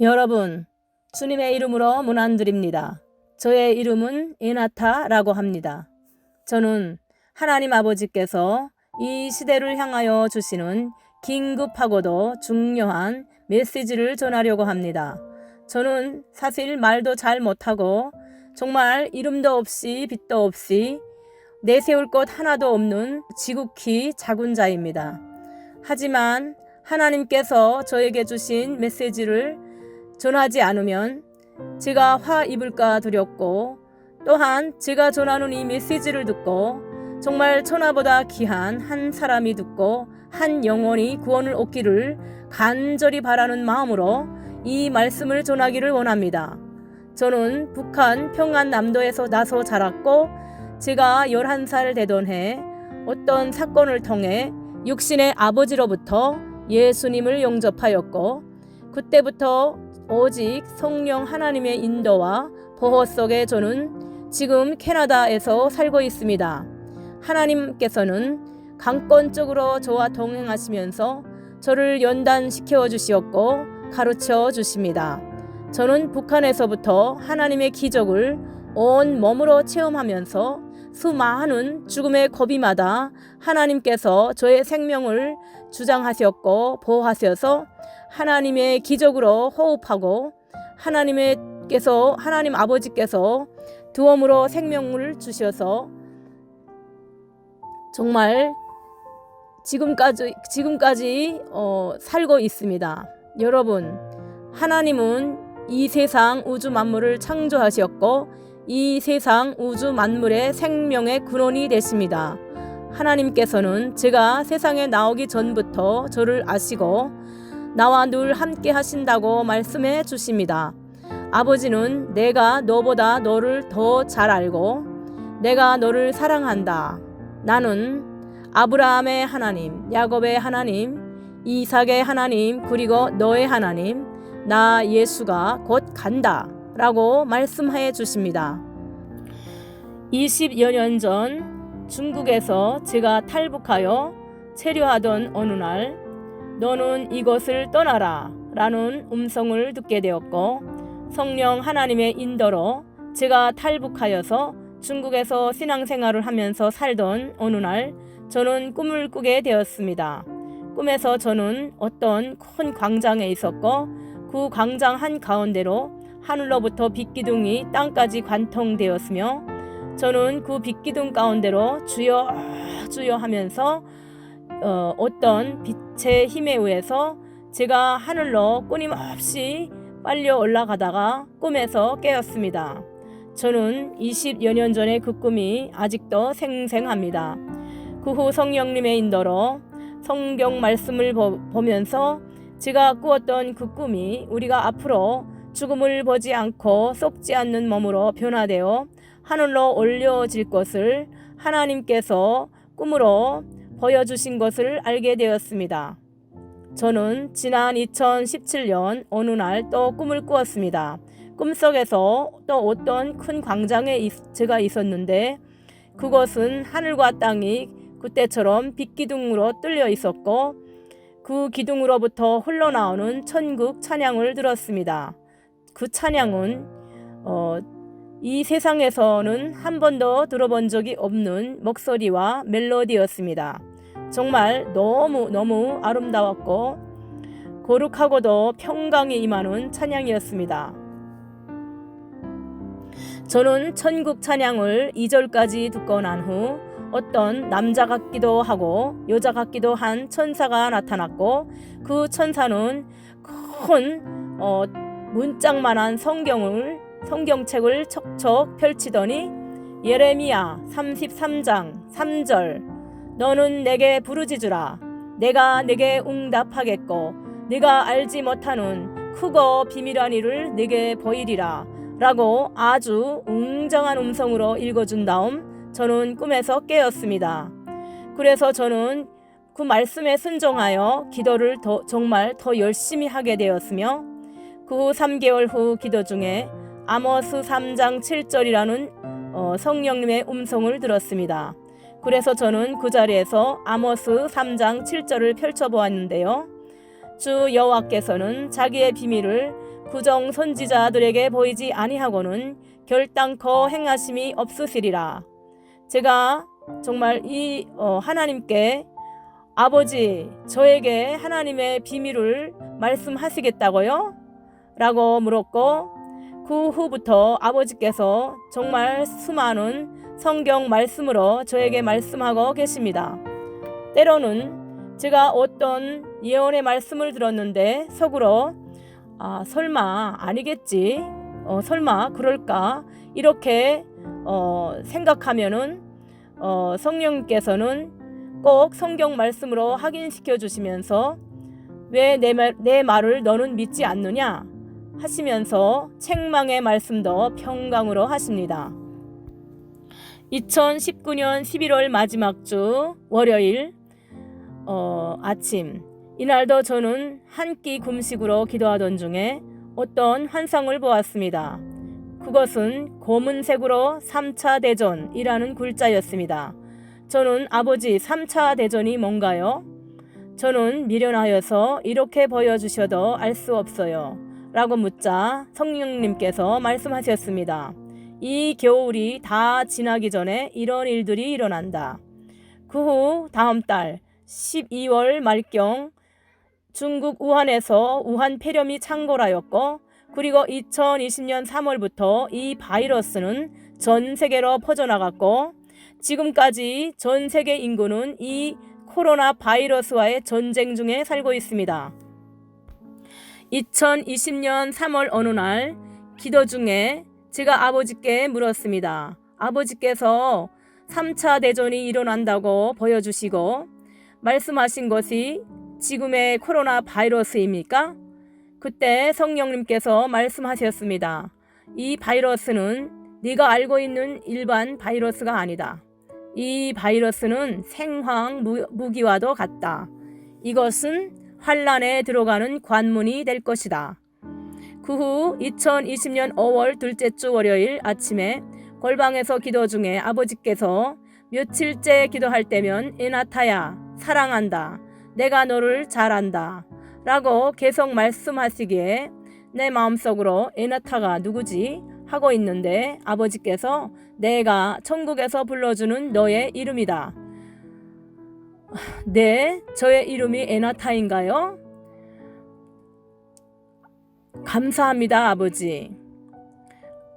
여러분, 주님의 이름으로 문안드립니다. 저의 이름은 에나타라고 합니다. 저는 하나님 아버지께서 이 시대를 향하여 주시는 긴급하고도 중요한 메시지를 전하려고 합니다. 저는 사실 말도 잘 못하고 정말 이름도 없이 빛도 없이 내세울 것 하나도 없는 지극히 작은 자입니다. 하지만 하나님께서 저에게 주신 메시지를 전하지 않으면 제가 화 입을까 두렵고 또한 제가 전하는 이 메시지를 듣고 정말 천하보다 귀한 한 사람이 듣고 한 영혼이 구원을 얻기를 간절히 바라는 마음으로 이 말씀을 전하기를 원합니다. 저는 북한 평안남도에서 나서 자랐고 제가 11살 되던 해 어떤 사건을 통해 육신의 아버지로부터 예수님을 영접하였고 그때부터 오직 성령 하나님의 인도와 보호 속에 저는 지금 캐나다에서 살고 있습니다. 하나님께서는 강권적으로 저와 동행하시면서 저를 연단시켜 주시었고 가르쳐 주십니다. 저는 북한에서부터 하나님의 기적을 온 몸으로 체험하면서 수많은 죽음의 고비마다 하나님께서 저의 생명을 주장하셨고 보호하셔서 하나님의 기적으로 호흡하고 하나님께서 하나님 아버지께서 두엄으로 생명을 주셔서 정말 지금까지 지금까지 어, 살고 있습니다. 여러분, 하나님은 이 세상 우주 만물을 창조하셨고 이 세상 우주 만물의 생명의 근원이 되십니다. 하나님께서는 제가 세상에 나오기 전부터 저를 아시고 나와 늘 함께 하신다고 말씀해 주십니다. 아버지는 내가 너보다 너를 더 잘 알고 내가 너를 사랑한다. 나는 아브라함의 하나님, 야곱의 하나님, 이삭의 하나님, 그리고 너의 하나님, 나 예수가 곧 간다. 라고 말씀해 주십니다. 20여 년 전 중국에서 제가 탈북하여 체류하던 어느 날 너는 이것을 떠나라 라는 음성을 듣게 되었고 성령 하나님의 인도로 제가 탈북하여서 중국에서 신앙생활을 하면서 살던 어느 날 저는 꿈을 꾸게 되었습니다. 꿈에서 저는 어떤 큰 광장에 있었고 그 광장 한 가운데로 하늘로부터 빛기둥이 땅까지 관통되었으며 저는 그 빛기둥 가운데로 주여 주여 하면서 어, 어떤 빛의 힘에 의해서 제가 하늘로 끊임없이 빨려 올라가다가 꿈에서 깨었습니다. 저는 20여 년 전의 그 꿈이 아직도 생생합니다. 그 후 성령님의 인도로 성경 말씀을 보, 보면서 제가 꾸었던 그 꿈이 우리가 앞으로 죽음을 보지 않고 썩지 않는 몸으로 변화되어 하늘로 올려질 것을 하나님께서 꿈으로 보여주신 것을 알게 되었습니다. 저는 지난 2017년 어느 날 또 꿈을 꾸었습니다. 꿈속에서 또 어떤 큰 광장에 제가 있었는데 그것은 하늘과 땅이 그때처럼 빛기둥으로 뚫려 있었고 그 기둥으로부터 흘러나오는 천국 찬양을 들었습니다. 그 찬양은 어, 이 세상에서는 한 번도 들어본 적이 없는 목소리와 멜로디였습니다. 정말 너무 너무 아름다웠고 거룩하고도 평강이 임하는 찬양이었습니다. 저는 천국 찬양을 2절까지 듣고 난 후 어떤 남자 같기도 하고 여자 같기도 한 천사가 나타났고 그 천사는 큰 어, 문짝만한 성경을 성경책을 척척 펼치더니 예레미야 33장 3절 너는 내게 부르짖으라 내가 내게 응답하겠고 네가 알지 못하는 크고 비밀한 일을 네게 보이리라 라고 아주 웅장한 음성으로 읽어준 다음 저는 꿈에서 깨었습니다. 그래서 저는 그 말씀에 순종하여 기도를 더, 정말 더 열심히 하게 되었으며 그 후 3개월 후 기도 중에 아모스 3장 7절이라는 어, 성령님의 음성을 들었습니다. 그래서 저는 그 자리에서 아모스 3장 7절을 펼쳐보았는데요. 주 여호와께서는 자기의 비밀을 구정 선지자들에게 보이지 아니하고는 결단코 행하심이 없으시리라. 제가 정말 이 어, 하나님께 아버지 저에게 하나님의 비밀을 말씀하시겠다고요? 라고 물었고 그 후부터 아버지께서 정말 수많은 성경 말씀으로 저에게 말씀하고 계십니다. 때로는 제가 어떤 예언의 말씀을 들었는데 속으로 아 설마 아니겠지? 어, 설마 그럴까? 이렇게 어, 생각하면은 어, 성령께서는 꼭 성경 말씀으로 확인시켜 주시면서 왜내내 말을 너는 믿지 않느냐 하시면서 책망의 말씀도 평강으로 하십니다. 2019년 11월 마지막 주 월요일 어, 아침 이날도 저는 한 끼 금식으로 기도하던 중에 어떤 환상을 보았습니다. 그것은 검은색으로 3차 대전이라는 글자였습니다. 저는 아버지 3차 대전이 뭔가요? 저는 미련하여서 이렇게 보여주셔도 알 수 없어요. 라고 묻자 성령님께서 말씀하셨습니다. 이 겨울이 다 지나기 전에 이런 일들이 일어난다. 그 후 다음 달 12월 말경 중국 우한에서 우한 폐렴이 창궐하였고 그리고 2020년 3월부터 이 바이러스는 전 세계로 퍼져나갔고 지금까지 전 세계 인구는 이 코로나 바이러스와의 전쟁 중에 살고 있습니다. 2020년 3월 어느 날 기도 중에 제가 아버지께 물었습니다. 아버지께서 3차 대전이 일어난다고 보여주시고 말씀하신 것이 지금의 코로나 바이러스입니까? 그때 성령님께서 말씀하셨습니다. 이 바이러스는 네가 알고 있는 일반 바이러스가 아니다. 이 바이러스는 생황 무기와도 같다. 이것은 환란에 들어가는 관문이 될 것이다. 그 후 2020년 5월 둘째 주 월요일 아침에 골방에서 기도 중에 아버지께서 며칠째 기도할 때면 에나타야 사랑한다. 내가 너를 잘 안다. 라고 계속 말씀하시기에 내 마음속으로 에나타가 누구지? 하고 있는데 아버지께서 내가 천국에서 불러주는 너의 이름이다. 네, 저의 이름이 에나타인가요? 감사합니다, 아버지.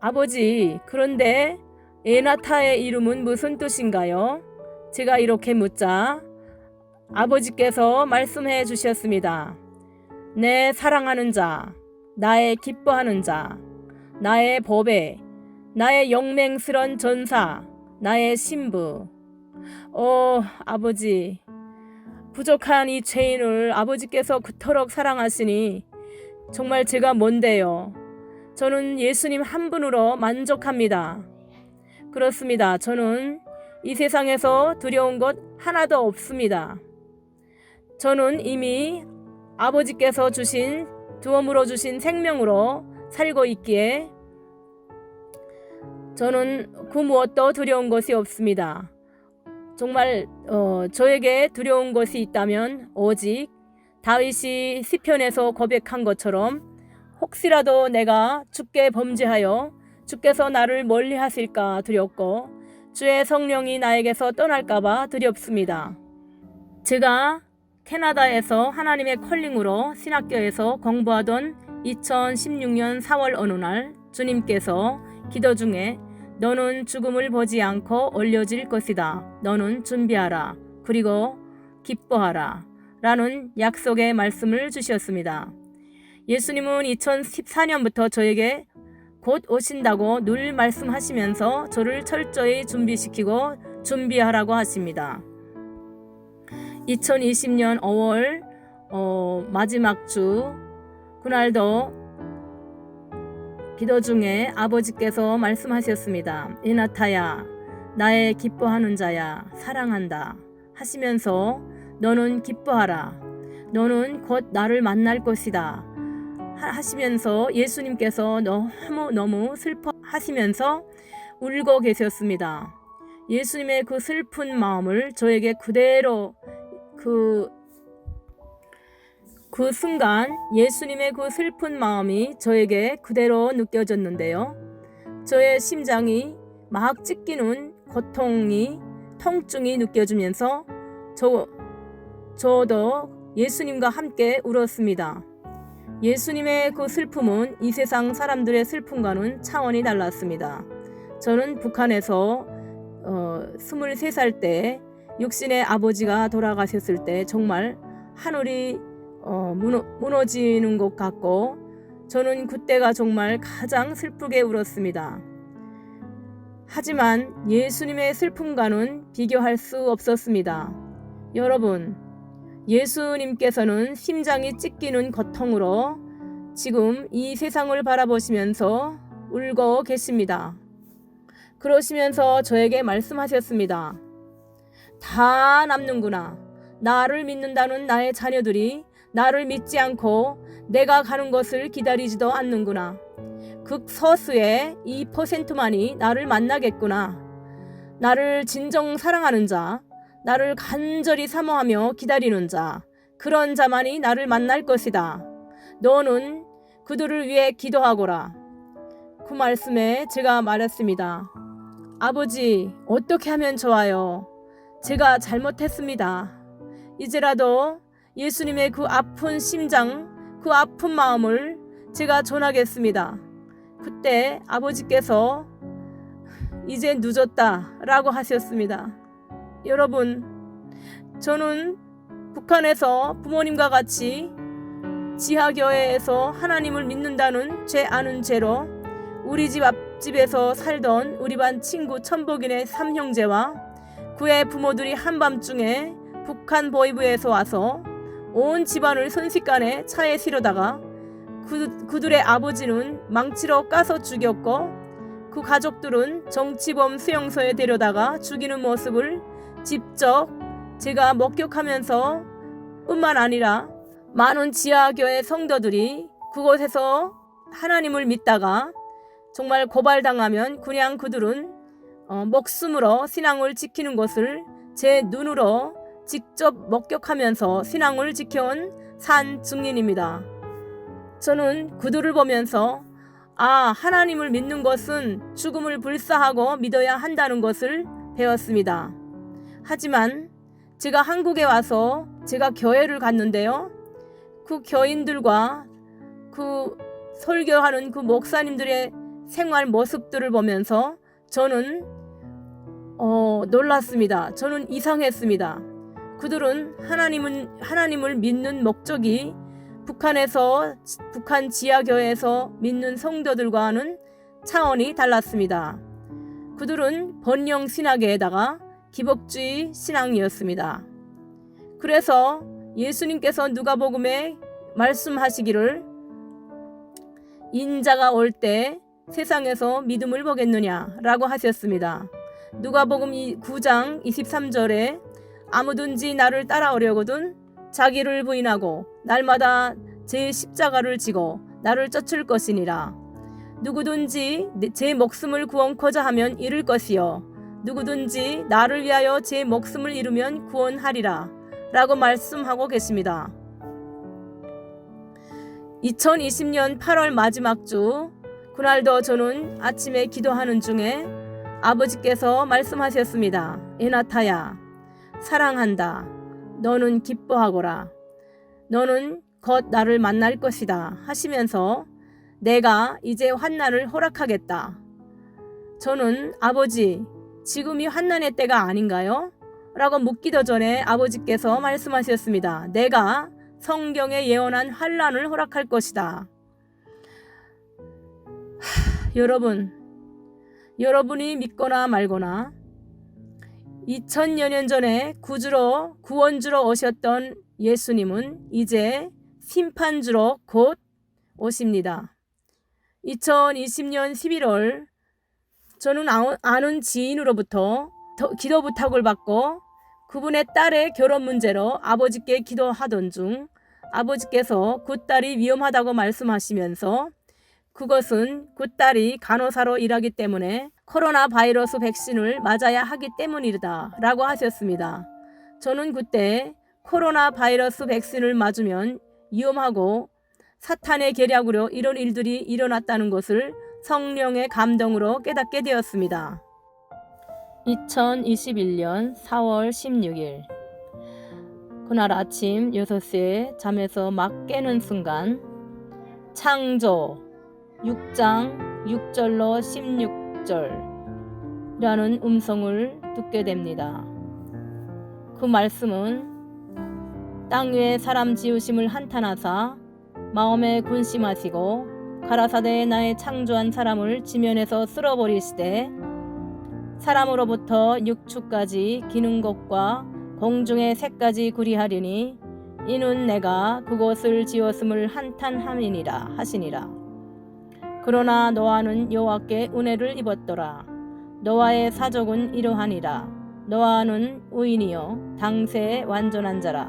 아버지, 그런데 에나타의 이름은 무슨 뜻인가요? 제가 이렇게 묻자 아버지께서 말씀해 주셨습니다. 내 사랑하는 자, 나의 기뻐하는 자, 나의 법에, 나의 영맹스런 전사, 나의 신부. 어, 아버지, 부족한 이 죄인을 아버지께서 그토록 사랑하시니 정말 제가 뭔데요. 저는 예수님 한 분으로 만족합니다. 그렇습니다. 저는 이 세상에서 두려운 것 하나도 없습니다. 저는 이미 아버지께서 주신 두엄으로 주신 생명으로 살고 있기에 저는 그 무엇도 두려운 것이 없습니다. 정말 어, 저에게 두려운 것이 있다면 오직 다윗이 시편에서 고백한 것처럼 혹시라도 내가 주께 범죄하여 주께서 나를 멀리 하실까 두렵고 주의 성령이 나에게서 떠날까봐 두렵습니다. 제가 캐나다에서 하나님의 컬링으로 신학교에서 공부하던 2016년 4월 어느 날 주님께서 기도 중에 너는 죽음을 보지 않고 올려질 것이다. 너는 준비하라. 그리고 기뻐하라. 라는 약속의 말씀을 주셨습니다. 예수님은 2014년부터 저에게 곧 오신다고 늘 말씀하시면서 저를 철저히 준비시키고 준비하라고 하십니다. 2020년 5월 어, 마지막 주 그날도 기도 중에 아버지께서 말씀하셨습니다. 이나타야 나의 기뻐하는 자야 사랑한다 하시면서 너는 기뻐하라 너는 곧 나를 만날 것이다 하시면서 예수님께서 너무 너무 슬퍼 하시면서 울고 계셨습니다. 예수님의 그 슬픈 마음을 저에게 그대로 그 그 순간 예수님의 그 슬픈 마음이 저에게 그대로 느껴졌는데요. 저의 심장이 막 찢기는 고통이 통증이 느껴지면서 저 저도 예수님과 함께 울었습니다. 예수님의 그 슬픔은 이 세상 사람들의 슬픔과는 차원이 달랐습니다. 저는 북한에서 어, 23살 때 육신의 아버지가 돌아가셨을 때 정말 하늘이 어, 무너, 무너지는 것 같고 저는 그때가 정말 가장 슬프게 울었습니다. 하지만 예수님의 슬픔과는 비교할 수 없었습니다. 여러분, 예수님께서는 심장이 찢기는 고통으로 지금 이 세상을 바라보시면서 울고 계십니다. 그러시면서 저에게 말씀하셨습니다. 다 남는구나. 나를 믿는다는 나의 자녀들이 나를 믿지 않고 내가 가는 것을 기다리지도 않는구나. 극서수의 2%만이 나를 만나겠구나. 나를 진정 사랑하는 자, 나를 간절히 사모하며 기다리는 자, 그런 자만이 나를 만날 것이다. 너는 그들을 위해 기도하거라. 그 말씀에 제가 말했습니다. 아버지, 어떻게 하면 좋아요? 제가 잘못했습니다. 이제라도 예수님의 그 아픈 심장, 그 아픈 마음을 제가 전하겠습니다. 그때 아버지께서 이제 늦었다 라고 하셨습니다. 여러분, 저는 북한에서 부모님과 같이 지하교회에서 하나님을 믿는다는 죄 아는 죄로 우리 집 앞집에서 살던 우리 반 친구 천복인의 삼형제와 그의 부모들이 한밤중에 북한 보이부에서 와서 온 집안을 순식간에 차에 실어다가 그, 그들의 아버지는 망치로 까서 죽였고 그 가족들은 정치범 수용소에 데려다가 죽이는 모습을 직접 제가 목격하면서 뿐만 아니라 많은 지하교회 성도들이 그곳에서 하나님을 믿다가 정말 고발당하면 그냥 그들은 어, 목숨으로 신앙을 지키는 것을 제 눈으로 직접 목격하면서 신앙을 지켜온 산 증인입니다. 저는 그들을 보면서 아, 하나님을 믿는 것은 죽음을 불사하고 믿어야 한다는 것을 배웠습니다. 하지만 제가 한국에 와서 제가 교회를 갔는데요. 그 교인들과 그 설교하는 그 목사님들의 생활 모습들을 보면서 저는 어, 놀랐습니다. 저는 이상했습니다. 그들은 하나님은 하나님을 믿는 목적이 북한에서 북한 지하교회에서 믿는 성도들과는 차원이 달랐습니다. 그들은 번영 신학에다가 기복주의 신앙이었습니다. 그래서 예수님께서 누가복음에 말씀하시기를 인자가 올 때 세상에서 믿음을 보겠느냐라고 하셨습니다. 누가복음 9장 23절에 아무든지 나를 따라오려거든 자기를 부인하고 날마다 제 십자가를 지고 나를 쫓을 것이니라. 누구든지 제 목숨을 구원코자 하면 잃을 것이요. 누구든지 나를 위하여 제 목숨을 잃으면 구원하리라. 라고 말씀하고 계십니다. 2020년 8월 마지막 주, 그날도 저는 아침에 기도하는 중에 아버지께서 말씀하셨습니다. 에나타야, 사랑한다. 너는 기뻐하거라. 너는 곧 나를 만날 것이다. 하시면서 내가 이제 환난을 허락하겠다. 저는 아버지, 지금이 환난의 때가 아닌가요? 라고 묻기도 전에 아버지께서 말씀하셨습니다. 내가 성경에 예언한 환란을 허락할 것이다. 하, 여러분, 여러분이 믿거나 말거나 2000여 년 전에 구주로 구원주로 오셨던 예수님은 이제 심판주로 곧 오십니다. 2020년 11월 저는 아는 지인으로부터 기도 부탁을 받고 그분의 딸의 결혼 문제로 아버지께 기도하던 중 아버지께서 그 딸이 위험하다고 말씀하시면서 그것은 그 딸이 간호사로 일하기 때문에 코로나 바이러스 백신을 맞아야 하기 때문이다 라고 하셨습니다. 저는 그때 코로나 바이러스 백신을 맞으면 위험하고 사탄의 계략으로 이런 일들이 일어났다는 것을 성령의 감동으로 깨닫게 되었습니다. 2021년 4월 16일 그날 아침 6시에 잠에서 막 깨는 순간 창조 6장 6절로 16절이라는 음성을 듣게 됩니다. 그 말씀은 땅 위에 사람 지으심을 한탄하사 마음에 군심하시고 가라사대에 나의 창조한 사람을 지면에서 쓸어버리시되 사람으로부터 육축까지 기는 것과 공중의 새까지 구리하리니 이는 내가 그곳을 지었음을 한탄함이니라 하시니라. 그러나 노아는 여호와께 은혜를 입었더라. 노아의 사족은 이러하니라. 노아는 의인이요 당세의 완전한 자라.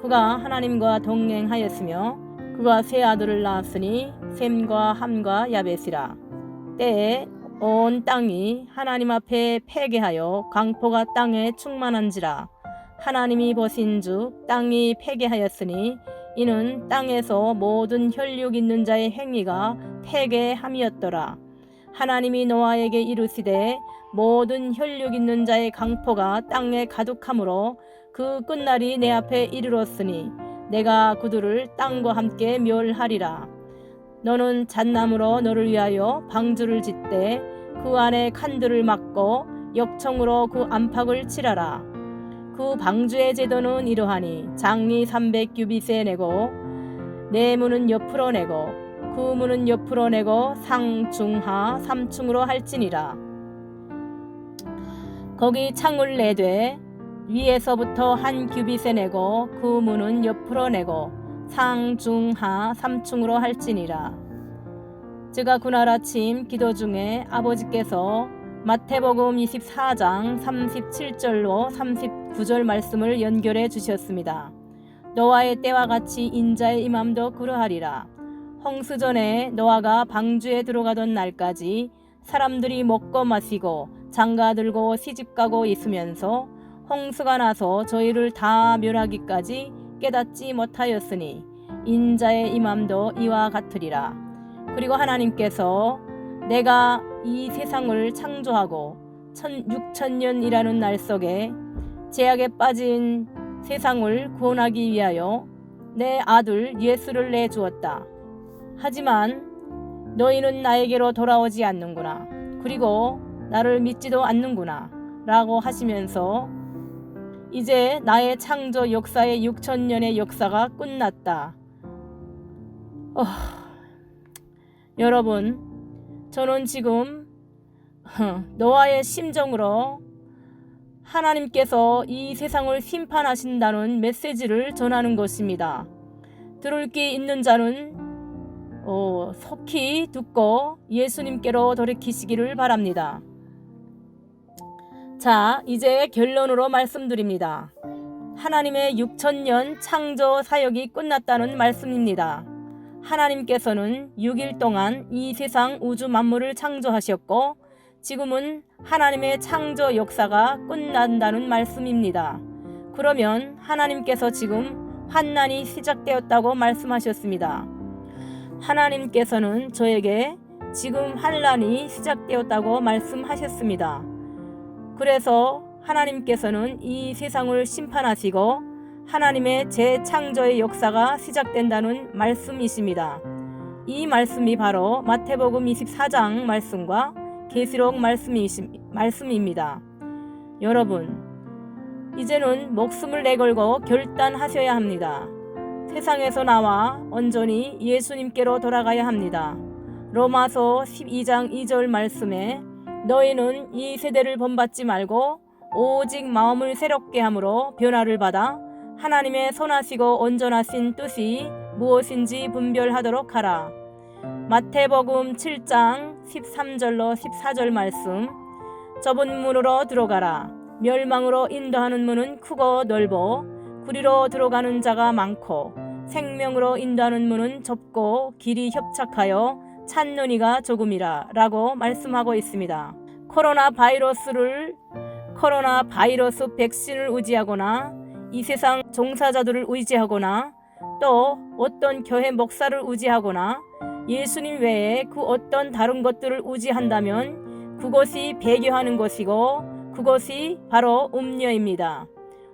그가 하나님과 동행하였으며 그가 세 아들을 낳았으니 셈과 함과 야벳이라. 때에 온 땅이 하나님 앞에 폐개하여 강포가 땅에 충만한지라. 하나님이 보신 즉 땅이 폐개하였으니 이는 땅에서 모든 혈육 있는 자의 행위가 폐개함이었더라. 하나님이 노아에게 이르시되 모든 혈육 있는 자의 강포가 땅에 가득함으로 그 끝날이 내 앞에 이르렀으니 내가 그들을 땅과 함께 멸하리라. 너는 잣나무로 너를 위하여 방주를 짓되 그 안에 칸들을 막고 역청으로 그 안팎을 칠하라. 그 방주의 제도는 이러하니 장리 300규빗에 내고 네 문은 옆으로 내고 그 문은 옆으로 내고 상중하 3층으로 할지니라. 거기 창을 내되 위에서부터 한 규빗에 내고 그 문은 옆으로 내고 상중하 3층으로 할지니라. 제가 그날 아침 기도 중에 아버지께서 마태복음 24장 37절로 39절 말씀을 연결해 주셨습니다. 노아의 때와 같이 인자의 임함도 그러하리라. 홍수 전에 노아가 방주에 들어가던 날까지 사람들이 먹고 마시고 장가 들고 시집 가고 있으면서 홍수가 나서 저희를 다 멸하기까지 깨닫지 못하였으니 인자의 임함도 이와 같으리라. 그리고 하나님께서 내가 이 세상을 창조하고 천, 6천년이라는 날 속에 제약에 빠진 세상을 구원하기 위하여 내 아들 예수를 내주었다. 하지만 너희는 나에게로 돌아오지 않는구나. 그리고 나를 믿지도 않는구나. 라고 하시면서 이제 나의 창조 역사의 6천년의 역사가 끝났다. 어, 여러분, 저는 지금 노아의 심정으로 하나님께서 이 세상을 심판하신다는 메시지를 전하는 것입니다. 들을 게 있는 자는 어, 속히 듣고 예수님께로 돌이키시기를 바랍니다. 자, 이제 결론으로 말씀드립니다. 하나님의 6천년 창조 사역이 끝났다는 말씀입니다. 하나님께서는 6일 동안 이 세상 우주 만물을 창조하셨고 지금은 하나님의 창조 역사가 끝난다는 말씀입니다. 그러면 하나님께서 지금 환난이 시작되었다고 말씀하셨습니다. 하나님께서는 저에게 지금 환란이 시작되었다고 말씀하셨습니다. 그래서 하나님께서는 이 세상을 심판하시고 하나님의 재창조의 역사가 시작된다는 말씀이십니다. 이 말씀이 바로 마태복음 24장 말씀과 계시록 말씀입니다. 여러분, 이제는 목숨을 내걸고 결단하셔야 합니다. 세상에서 나와 온전히 예수님께로 돌아가야 합니다. 로마서 12장 2절 말씀에 너희는 이 세대를 본받지 말고 오직 마음을 새롭게 함으로 변화를 받아 하나님의 선하시고 온전하신 뜻이 무엇인지 분별하도록 하라. 마태복음 7장 13절로 14절 말씀 좁은 문으로 들어가라. 멸망으로 인도하는 문은 크고 넓어 구리로 들어가는 자가 많고 생명으로 인도하는 문은 좁고 길이 협착하여 찾는 이가 조금이라 라고 말씀하고 있습니다. 코로나 바이러스를 코로나 바이러스 백신을 의지하거나 이 세상 종사자들을 의지하거나 또 어떤 교회 목사를 의지하거나 예수님 외에 그 어떤 다른 것들을 의지한다면 그것이 배교하는 것이고 그것이 바로 음녀입니다.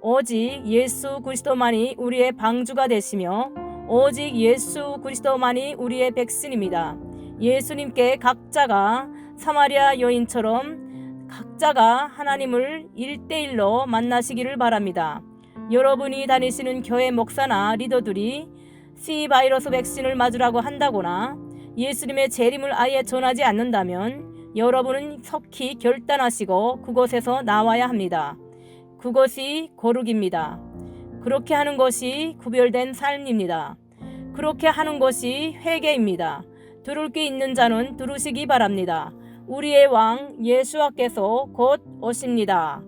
오직 예수 그리스도만이 우리의 방주가 되시며 오직 예수 그리스도만이 우리의 백신입니다. 예수님께 각자가 사마리아 여인처럼 각자가 하나님을 일대일로 만나시기를 바랍니다. 여러분이 다니시는 교회 목사나 리더들이 C 바이러스 백신을 맞으라고 한다거나 예수님의 재림을 아예 전하지 않는다면 여러분은 속히 결단하시고 그곳에서 나와야 합니다. 그것이 거룩입니다. 그렇게 하는 것이 구별된 삶입니다. 그렇게 하는 것이 회개입니다. 들을 게 있는 자는 들으시기 바랍니다. 우리의 왕 예수와께서 곧 오십니다.